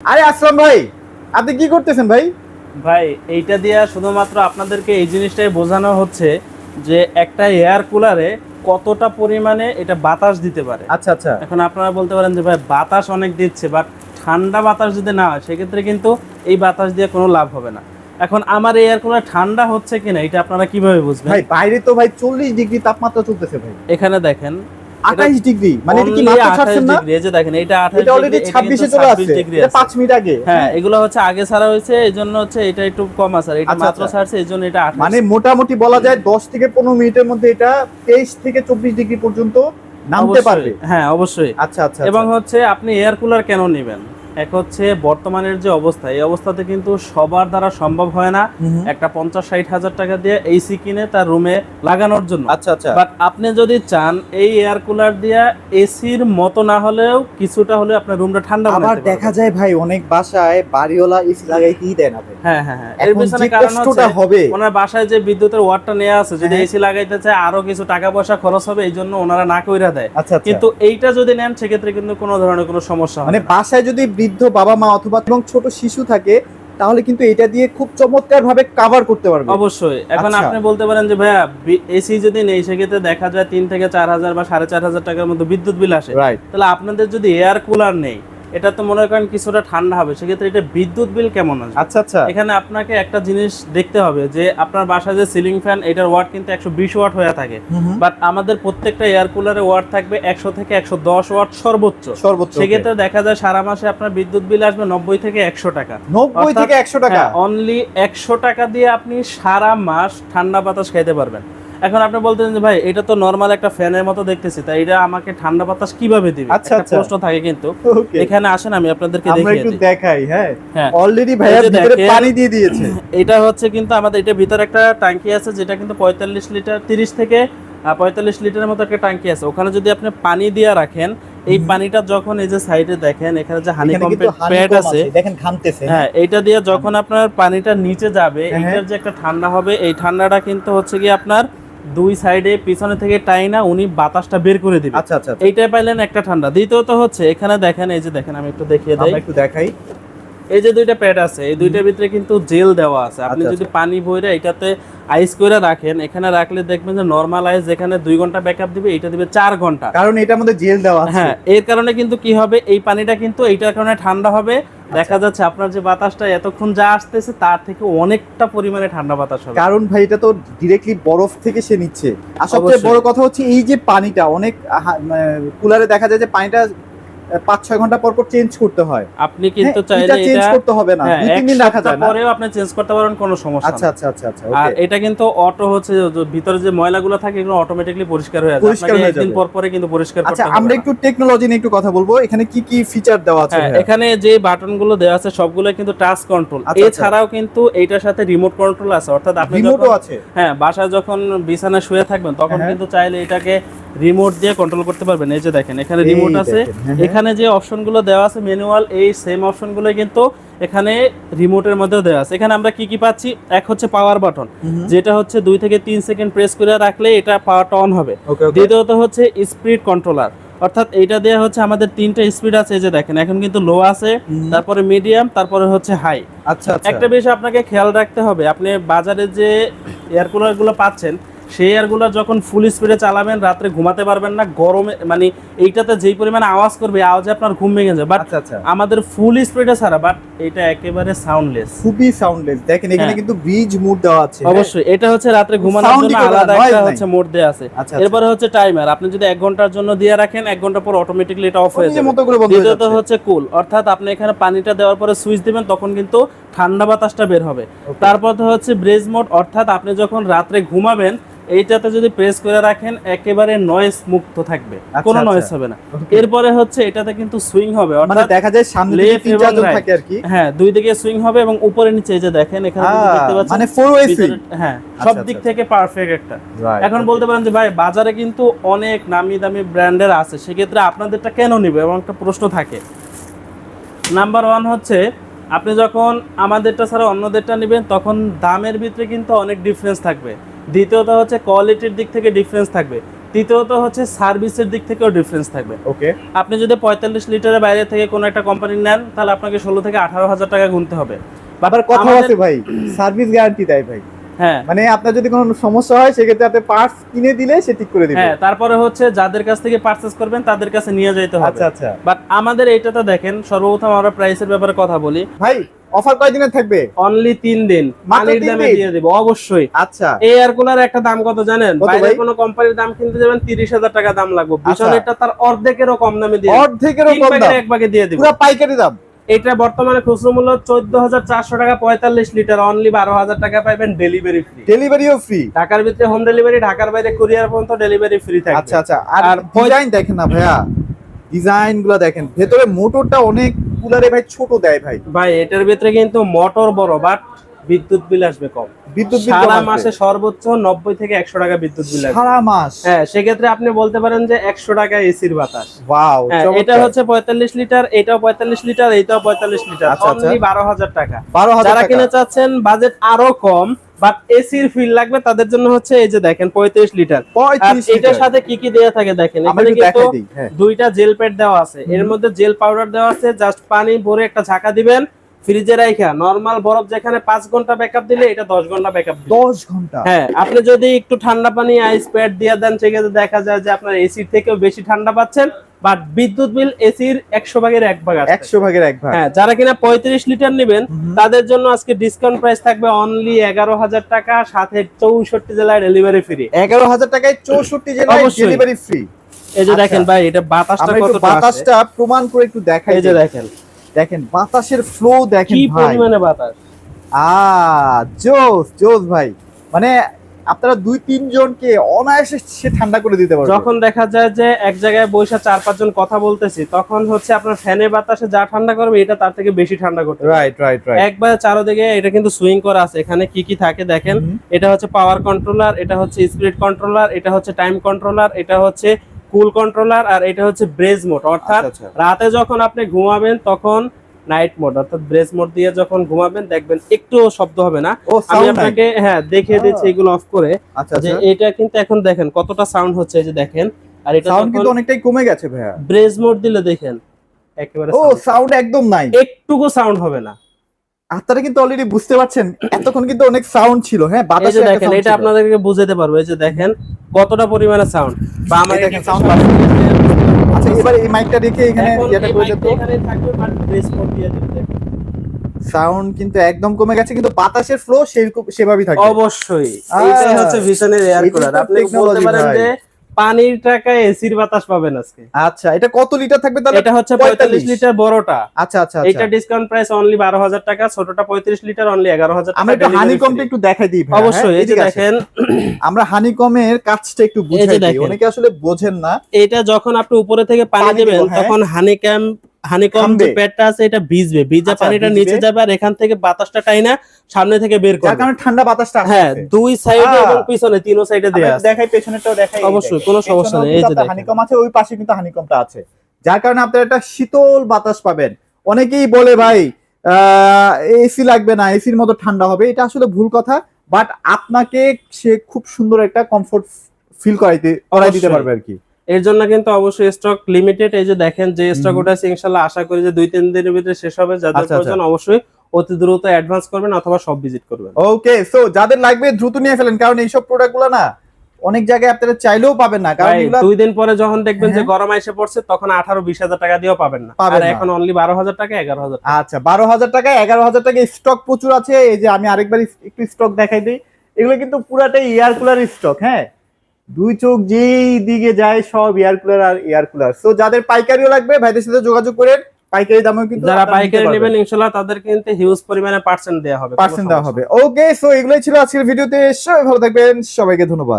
আরে আসলাম ভাই আপনি কি করতেছেন ভাই? ভাই এইটা দিয়া শুধুমাত্র আপনাদেরকে এই জিনিসটাই বোঝানো হচ্ছে যে একটা এয়ার কুলারে কতটা পরিমাণে এটা বাতাস দিতে পারে। আচ্ছা আচ্ছা। এখন আপনারা বলতে পারেন যে ভাই বাতাস অনেক দিচ্ছে বাট ঠান্ডা বাতাস যদি না হয় সেক্ষেত্রে কিন্তু এই বাতাস দিয়ে কোনো লাভ হবে না। এখন আমার এয়ার কুলার ঠান্ডা হচ্ছে কিনা এটা আপনারা কীভাবে বুঝবেন? ভাই বাইরে তো ভাই চল্লিশ ডিগ্রি তাপমাত্রা চলতেছে ভাই। এখানে দেখেন আঠাইশ ডিগ্রি। মানে এটা কি মাত্র ছাড়ছেন না? এই যে দেখেন এটা 28 এটা অলরেডি 26 এ চলে আসছে। এটা 5 মিনিট আগে। হ্যাঁ এগুলো হচ্ছে আগে ছাড়া হয়েছে এই জন্য হচ্ছে এটা একটু কম আছে এটা আচ্ছা, মাত্র আচ্ছা। ছাড়ছে এই জন্য এটা 28 মানে মোটামুটি বলা যায় দশ থেকে পনেরো মিনিটের মধ্যে এটা তেইশ থেকে চব্বিশ ডিগ্রি পর্যন্ত নামতে পারবে। হ্যাঁ অবশ্যই। আচ্ছা আচ্ছা এবং আচ্ছা। হচ্ছে আপনি এয়ার কুলার কেন নেবেন? এক হচ্ছে বর্তমানের যে অবস্থা এই অবস্থাতে কিন্তু সবার দ্বারা সম্ভব হয় না। একটা পঞ্চাশ ষাট হাজার টাকা দিয়ে এসি কিনে তার রুমে লাগানোর জন্য। আচ্ছা আচ্ছা। বাট আপনি যদি চান এই এয়ার কুলার দিয়ে এসির মতো না হলেও কিছুটা হলেও আপনার রুমটা ঠান্ডা আবার দেখা যায় ভাই অনেক বাসায় বাড়িওয়ালা এসি লাগাইতেই দেয় না ভাই। হ্যাঁ হ্যাঁ হ্যাঁ। এর পিছনে যে কারণ হচ্ছে হবে। ওনার বাসায় যে বিদ্যুতের ওয়াটটা নেওয়া আছে যদি। এসি লাগাইতে চায় আরও কিছু টাকা পয়সা খরচ হবে এই জন্য ওনারা না কইরা দেয়। কিন্তু এইটা যদি নেন সেক্ষেত্রে কিন্তু কোনো ধরনের কোনো সমস্যা মানে বাসায় যদি বৃদ্ধ বাবা মা অথবা এবং ছোট শিশু থাকে তাহলে কিন্তু এটা দিয়ে খুব চমৎকার ভাবে কাভার করতে পারবে। অবশ্যই। এখন আচ্ছা। আপনি বলতে পারেন যে ভাইয়া এসি যদি নেই সেক্ষেত্রে দেখা যায় তিন থেকে চার হাজার বা সাড়ে চার হাজার টাকার মধ্যে বিদ্যুৎ বিল আসে। তাহলে আপনাদের যদি এয়ার কুলার নেই এটা তো মনে করেন কিছুটা ঠান্ডা হবে সেক্ষেত্রে এটা বিদ্যুৎ বিল কেমন আসবে আচ্ছা আচ্ছা। এখানে আপনাকে একটা জিনিস দেখতে হবে যে আপনার বাসায় যে সিলিং ফ্যান এটার ওয়াট কিন্তু একশো বিশ ওয়াট হয়ে থাকে। বাট আমাদের প্রত্যেকটা এয়ার কুলারের ওয়াট থাকবে একশো থেকে একশো দশ ওয়াট সর্বোচ্চ। সর্বোচ্চ সেক্ষেত্রে দেখা যায় সারা মাসে আপনার বিদ্যুৎ বিল আসবে নব্বই থেকে একশো টাকা। নব্বই থেকে একশো টাকা? অনলি একশো টাকা দিয়ে আপনি সারা মাস ঠান্ডা বাতাস খাইতে পারবেন। এখন আপনি বলতেন যে ভাই এটা তো নর্মাল একটা ফ্যানের মতো দেখতেছি তাই এটা আমাকে ঠান্ডা বাতাস কীভাবে দিবে? আচ্ছা, আচ্ছা। প্রশ্ন থাকে কিন্তু। এখানে আসেন আমি আপনাদেরকে দেখিয়ে একটু দেখাই হ্যাঁ? হ্যাঁ। অলরেডি ভাইয়া এই ভিতরে পানি দিয়ে দিয়েছে। এটা হচ্ছে কিন্তু আমাদের এটা ভিতরে একটা ট্যাঙ্কি আছে যেটা কিন্তু পঁয়তাল্লিশ লিটার তিরিশ থেকে পঁয়তাল্লিশ লিটারের মতো একটা ট্যাঙ্কি আছে। ওখানে যদি আপনি পানি দিয়ে রাখেন এই পানিটা যখন এই যে সাইডে দেখেন এখানে যে হানি এখানে কিন্তু প্যাড আছে দেখেন ঘামতেছে। হ্যাঁ এইটা দিয়ে যখন আপনার পানিটা নিচে যাবে হ্যাঁ, হ্যাঁ। যে একটা ঠান্ডা হবে এই ঠান্ডাটা কিন্তু হচ্ছে কি আপনার দুই সাইডে পিছনে থেকে টাইনা উনি বাতাসটা বের করে দিবে। আচ্ছা আচ্ছা আচ্ছা। এইটাই পাইলেন একটা ঠান্ডা। দ্বিতীয়ত হচ্ছে এখানে দেখেন এই যে দেখেন আমি একটু দেখিয়ে দেই। একটু দেখাই। এই যে দুইটা প্যাড আছে এই দুইটার ভিতরে কিন্তু জেল দেওয়া আছে। আপনি আচ্ছা, যদি পানি ভরে এটাতে আইস করে রাখেন এখানে রাখলে দেখবেন যে নর্মাল আইস যেখানে দুই ঘণ্টা ব্যাকআপ দিবে এটা দিবে চার ঘণ্টা। কারণ এটার মধ্যে জেল দেওয়া আছে। হ্যাঁ এর কারণে কিন্তু কি হবে এই পানিটা কিন্তু এইটার কারণে ঠান্ডা হবে। আচ্ছা। দেখা যাচ্ছে আপনার যে বাতাসটা এতক্ষণ যা আসতেছে তার থেকে অনেকটা পরিমাণে ঠান্ডা বাতাস হবে। কারণ ভাই এটা তো ডিরেক্টলি বরফ থেকে সে নিচ্ছে। আর সবচেয়ে। বড় কথা হচ্ছে এই যে পানিটা অনেক কুলারে দেখা যায় যে পানিটা পাঁচ ছয় ঘণ্টা পর পর চেঞ্জ করতে হয়। আপনি কিন্তু হ্যাঁ, চাইলে এটা চেঞ্জ করতে হবে না। হ্যাঁ, দুই তিন দিন রাখা যায় না। পরেও আপনি চেঞ্জ করতে পারবেন কোনো সমস্যা আচ্ছা আচ্ছা আচ্ছা আচ্ছা আর এটা কিন্তু অটো হচ্ছে ভিতরে যে ময়লাগুলো থাকে এগুলো পরিষ্কার হয়ে পরিষ্কার আপনাকে একদিন পর পরে কিন্তু পরিষ্কার করতে আচ্ছা আমরা একটু টেকনোলজি নিয়ে একটু কথা বলব। এখানে কি কি ফিচার দেওয়া আছে হ্যাঁ এখানে যে বাটনগুলো দেওয়া আছে সবগুলো কিন্তু টাচ কন্ট্রোল আচ্ছা, আচ্ছা। এছাড়াও কিন্তু এইটার সাথে রিমোট কন্ট্রোল আছে। অর্থাৎ আপনি যখন হ্যাঁ বাসায় যখন বিছানায় শুয়ে থাকবেন তখন। কিন্তু চাইলে এটাকে রিমোট দিয়ে কন্ট্রোল করতে পারবেন। এই যে দেখেন এখানে রিমোট আছে। হ্যাঁ, হ্যাঁ। এখানে যে অপশনগুলো দেওয়া আছে ম্যানুয়াল এই সেম অপশনগুলো কিন্তু এখানে রিমোটের মধ্যেও দেওয়া আছে। এখানে আমরা কি কি পাচ্ছি? এক হচ্ছে পাওয়ার বাটন যেটা হচ্ছে দুই থেকে তিন সেকেন্ড প্রেস করে রাখলে এটা পাওয়ারটা অন হবে। দ্বিতীয়ত হচ্ছে স্পিড কন্ট্রোলার অর্থাৎ এইটা দেওয়া হচ্ছে আমাদের তিনটা স্পিড আছে। এই যে দেখেন এখন কিন্তু লো আছে তারপরে মিডিয়াম তারপরে হচ্ছে হাই আচ্ছা আচ্ছা। একটা বিষয় আপনাকে খেয়াল রাখতে হবে আপনি বাজারে যে এয়ার কুলারগুলো পাচ্ছেন সেই এয়ার কুলার যখন ফুল স্পিডে চালাবেন রাত্রে ঘুমাতে পারবেন না গরমে মানে এইটাতে যেই পরিমাণে আওয়াজ করবে আওয়াজে আপনার ঘুম ভেঙে যাবে। বাট আচ্ছা আচ্ছা। আমাদের ফুল স্পিডে ছাড়া বাট এটা একেবারে সাউন্ডলেস খুবই সাউন্ডলেস দেখেন এখানে হ্যাঁ। কিন্তু ব্রিজ মুড দেওয়া আছে? অবশ্যই এটা হচ্ছে রাত্রে ঘুমানোর জন্য আলাদা একটা হচ্ছে মোড দেওয়া আছে। আচ্ছা। এরপরে হচ্ছে টাইমার আপনি যদি এক ঘণ্টার জন্য দিয়ে রাখেন এক ঘণ্টা পর অটোমেটিকলি এটা অফ হয়ে যাবে। দ্বিতীয়ত হচ্ছে কুল অর্থাৎ আপনি এখানে পানিটা দেওয়ার পরে সুইচ দিবেন তখন কিন্তু ঠান্ডা বাতাসটা বের হবে। তারপর তো হচ্ছে ব্রেজ মোড অর্থাৎ আপনি যখন রাত্রে ঘুমাবেন এইটাতে যদি প্রেস করে রাখেন একেবারে নয়েজ মুক্ত থাকবে। আচ্ছা, কোনো আচ্ছা। নয়েজ হবে না। এরপরে হচ্ছে এটাতে কিন্তু সুইং হবে মানে অর্থাৎ দেখা যায় সামনে দিকে তিন চারজন থাকে আর কি। হ্যাঁ দুই দিকে সুইং হবে এবং উপরে নিচে এই যে দেখেন এখানে দেখতে পাচ্ছেন মানে ফোর ওয়ে সুইং হ্যাঁ আচ্ছা, সব আচ্ছা, দিক আচ্ছা। থেকে পারফেক্ট একটা। এখন বলতে পারেন যে ভাই বাজারে কিন্তু অনেক নামি দামি ব্র্যান্ডের আছে সেক্ষেত্রে আপনাদেরটা কেন নিবে? এবং একটা প্রশ্ন থাকে। নাম্বার ওয়ান হচ্ছে আপনি যখন আমাদেরটা ছাড়া অন্যদেরটা নেবেন তখন দামের ভিতরে কিন্তু অনেক ডিফারেন্স থাকবে। দ্বিতীয়ত হচ্ছে কোয়ালিটির দিক থেকে ডিফারেন্স থাকবে। তৃতীয়ত হচ্ছে সার্ভিসের দিক থেকেও ডিফারেন্স থাকবে। ওকে। আপনি যদি পঁয়তাল্লিশ লিটারের বাইরে থেকে কোনো একটা কোম্পানি নেন তাহলে আপনাকে ষোলো থেকে আঠারো হাজার টাকা গুনতে হবে। ব্যাপার কথা আছে ভাই সার্ভিস গ্যারান্টি দেয় ভাই। হ্যাঁ। মানে আপনার যদি কোনো সমস্যা হয় সেক্ষেত্রে আপনি পার্টস কিনে দিলে সে ঠিক করে দিবে। হ্যাঁ তারপরে হচ্ছে যাদের কাছ থেকে পারচেজ করবেন তাদের কাছে নিয়ে যেতে হবে। আচ্ছা আচ্ছা। বাট আমাদের এইটাতে দেখেন সর্বপ্রথম আমরা প্রাইসের ব্যাপারে কথা বলি। ভাই অফার কয় দিনের থাকবে? অনলি তিন দিন। পানির দামে দিয়ে দিব অবশ্যই। আচ্ছা। এই এয়ার কুলার একটা দাম কত জানেন? বাইরে? কোনো কোম্পানির দাম কিনতে যাবেন তিরিশ হাজার টাকা দাম লাগবে। বিশনেরটা তার অর্ধেকেরও কম দামে দিয়ে। অর্ধেকেরও কম দাম। এক ভাগে দিয়ে দিব। পুরো পাইকারি দাম। এটা বর্তমানে খুচরো মূল্য চোদ্দ হাজার চারশো টাকা পঁয়তাল্লিশ লিটার। অনলি বারো হাজার টাকা পাইবেন ডেলিভারি ফ্রি ডেলিভারিও ফ্রি ঢাকার ভিতরে হোম ডেলিভারি ঢাকার বাইরে কুরিয়ার পর্যন্ত ডেলিভারি ফ্রি থাকে আচ্ছা আচ্ছা। আর আর ডিজাইন দেখেন না ভাইয়া। ডিজাইনগুলো দেখেন। ভেতরে মোটরটা অনেক কুলারে ভাই ছোট দেয় ভাই। ভাই এটার ভিতরে কিন্তু মোটর বড় বাট বিদ্যুৎ বিল আসবে কম। বিদ্যুৎ বিল সারা মাসে সর্বোচ্চ নব্বই থেকে একশো টাকা বিদ্যুৎ বিল সারা মাস? হ্যাঁ সেক্ষেত্রে আপনি বলতে পারেন যে একশো টাকা এসির বাতাস। ওয়াও হ্যাঁ, এটা হচ্ছে পঁয়তাল্লিশ লিটার এটাও পঁয়তাল্লিশ লিটার এটাও পঁয়তাল্লিশ লিটার আচ্ছা, আচ্ছা। অনলি বারো হাজার টাকা। বারো হাজার যারা টাকা। চাচ্ছেন বাজেট আরও কম বাট এসির ফিল লাগবে তাদের জন্য হচ্ছে এই যে দেখেন পঁয়ত্রিশ লিটার। আর পঁয়ত্রিশ এটার সাথে কি কি দেওয়া থাকে দেখেন এখানে কিন্তু হ্যাঁ। দুইটা জেল প্যাড দেওয়া আছে। এর মধ্যে জেল পাউডার দেওয়া আছে জাস্ট পানি ভরে একটা ঝাঁকা দিবেন ফ্রিজে রাখা নরমাল বরফ যেখানে পাঁচ ঘণ্টা ব্যাকআপ দিলে এটা দশ ঘণ্টা ব্যাকআপ দিবে। দশ ঘণ্টা? হ্যাঁ আপনি যদি একটু ঠান্ডা পানি আইস প্যাড দিয়ে দেন সেক্ষেত্রে দেখা যায় যে আপনার এসির থেকেও বেশি ঠান্ডা পাচ্ছেন বাট বিদ্যুৎ বিল এসির একশো ভাগের এক ভাগ একশো ভাগের এক ভাগ। হ্যাঁ যারা কিনা পঁয়ত্রিশ লিটার নেবেন তাদের জন্য আজকে ডিসকাউন্ট প্রাইস থাকবে অনলি এগারো হাজার টাকা সাথে চৌষট্টি জেলায় ডেলিভারি ফ্রি এগারো হাজার টাকায় চৌষট্টি জেলায় ডেলিভারি ফ্রি এই যে আচ্ছা। দেখেন ভাই এটা বাতাসটা বাতাসটা প্রমাণ করে একটু দেখাই এই যে দেখেন। দেখেন বাতাসের ফ্লো দেখেন কি ভাই। পরিমাণে বাতাস? আ জোস জোস ভাই। মানে আপনারা দুই তিন জনকে অনায়াসে সে ঠান্ডা করে দিতে পারবে। যখন দেখা যায় যে এক জায়গায় বসে চার পাঁচজন কথা বলতেছি তখন হচ্ছে আপনার ফ্যানের বাতাসে যা ঠান্ডা করবে এটা তার থেকে বেশি ঠান্ডা করতে রাইট রাইট রাইট একবার চারোদিকে এটা কিন্তু সুইং করা আছে। এখানে কি কি থাকে দেখেন? এটা হচ্ছে পাওয়ার কন্ট্রোলার এটা হচ্ছে স্পিড কন্ট্রোলার এটা হচ্ছে টাইম কন্ট্রোলার এটা হচ্ছে কুল কন্ট্রোলার আর এটা হচ্ছে ব্রেজ মোড অর্থাৎ আচ্ছা, আচ্ছা। রাতে যখন আপনি ঘুমাবেন তখন নাইট মোড অর্থাৎ ব্রেজ মোড দিয়ে যখন ঘুমাবেন দেখবেন একটু শব্দ হবে না। আমি আপনাকে হ্যাঁ দেখিয়ে দিচ্ছি এগুলো অফ করে আচ্ছা যে এটা কিন্তু এখন দেখেন কতটা সাউন্ড হচ্ছে এই যে দেখেন। আর এটা সাউন্ড কিন্তু অনেকটাই কমে গেছে ভাইয়া। ব্রেজ মোড দিলে দেখেন একেবারে ও সাউন্ড একদম নাই। একটুকু সাউন্ড হবে না। আপনারা কিন্তু অলরেডি বুঝতে পারছেন এতক্ষণ কিন্তু অনেক সাউন্ড ছিল হ্যাঁ বাতাসে দেখেন এটা আপনাদেরকে বুঝাতে পারব এই যে দেখেন কতটা পরিমাণে সাউন্ড বা আমাকে দেখেন আসতে আচ্ছা এবার এই মাইকটা রেখে এখানে যেটা এই করে মাইকটা এখানে থাকবে বাট দিয়ে দিতে সাউন্ড কিন্তু একদম কমে গেছে কিন্তু বাতাসের ফ্লো সেভাবেই থাকে অবশ্যই। আহ, এইটাই হচ্ছে ভিশনের এয়ার কুলার আপনি বলতে পারেন যে পানির টাকায় এসির বাতাস পাবেন আজকে। আচ্ছা এটা কত লিটার থাকবে তাহলে? এটা হচ্ছে 45 পঁয়তাল্লিশ। লিটার বড়টা। আচ্ছা আচ্ছা এটা আচ্ছা ডিসকাউন্ট প্রাইস অনলি বারো হাজার টাকা ছোটটা পঁয়ত্রিশ লিটার অনলি 11000 টাকা আমরা একটু হানিকমটা একটু দেখাই দিই ভাই অবশ্যই হ্যাঁ? এই যে দেখেন। আমরা হানিকমের কাজটা একটু বুঝাই দিই। অনেকে আসলে বোঝেন না। এটা যখন আপনি উপরে থেকে পানি দিবেন দেবেন হ্যাঁ। তখন হানিকম হানিকম যে প্যাডটা আছে এটা ভিজবে। ভিজা আচ্ছা, পানিটা নিচে যাবে আর এখান থেকে বাতাসটা টাইনা সামনে থেকে বের করবে। কারণে ঠান্ডা বাতাসটা হ্যাঁ দুই সাইডে। এবং পিছনে তিনো সাইডে দেয়া আছে। দেখাই পেছনেরটাও দেখাই অবশ্যই, কোনো সমস্যা নেই, এই যে দেখেন। হানিকম আছে ওই পাশে কিন্তু হানিকমটা আছে। যার কারণে আপনারা একটা শীতল বাতাস পাবেন। অনেকেই বলে ভাই এসি লাগবে না এসির মতো ঠান্ডা হবে। এটা আসলে ভুল কথা বাট আপনাকে সে খুব সুন্দর একটা কমফোর্ট ফিল করাইতে করাই দিতে পারবে আর কি। এর জন্য কিন্তু অবশ্যই স্টক লিমিটেড এই যে দেখেন যে স্টক। ওটা ইনশাল্লাহ আশা করি যে দুই তিন দিনের ভিতরে শেষ হবে। যাদের আচ্ছা, প্রয়োজন অবশ্যই অতি দ্রুত অ্যাডভান্স করবেন অথবা সব ভিজিট করবেন। ওকে সো যাদের লাগবে দ্রুত নিয়ে ফেলেন কারণ এইসব প্রোডাক্টগুলো না অনেক জায়গায় আপনারা চাইলেও পাবেন না। কারণ দুই দিন পরে যখন দেখবেন যে হ্যাঁ। গরম এসে পড়ছে তখন আঠারো বিশ হাজার টাকা দিয়েও পাবেন না। আর এখন অনলি বারো হাজার টাকা এগারো হাজার টাকা। আচ্ছা বারো হাজার টাকা এগারো হাজার টাকা স্টক প্রচুর আছে। এই যে আমি আরেকবার একটু স্টক দেখাই দিই। এগুলো কিন্তু পুরাটাই এয়ার কুলার স্টক হ্যাঁ? দুই চোখ যেই দিকে যায় সব এয়ার কুলার আর এয়ার কুলার তো যাদের পাইকারিও লাগবে ভাইদের সাথে যোগাযোগ করেন পাইকারি দামেও কিন্তু যারা পাইকারি নেবেন ইনশাআল্লাহ তাদের কিন্তু হিউজ পরিমাণে পার্সেন্ট দেওয়া হবে। পার্সেন্ট দেওয়া হবে। ওকে সো এগুলোই ছিল আজকের ভিডিওতে। সবাই ভালো থাকবেন। সবাইকে ধন্যবাদ।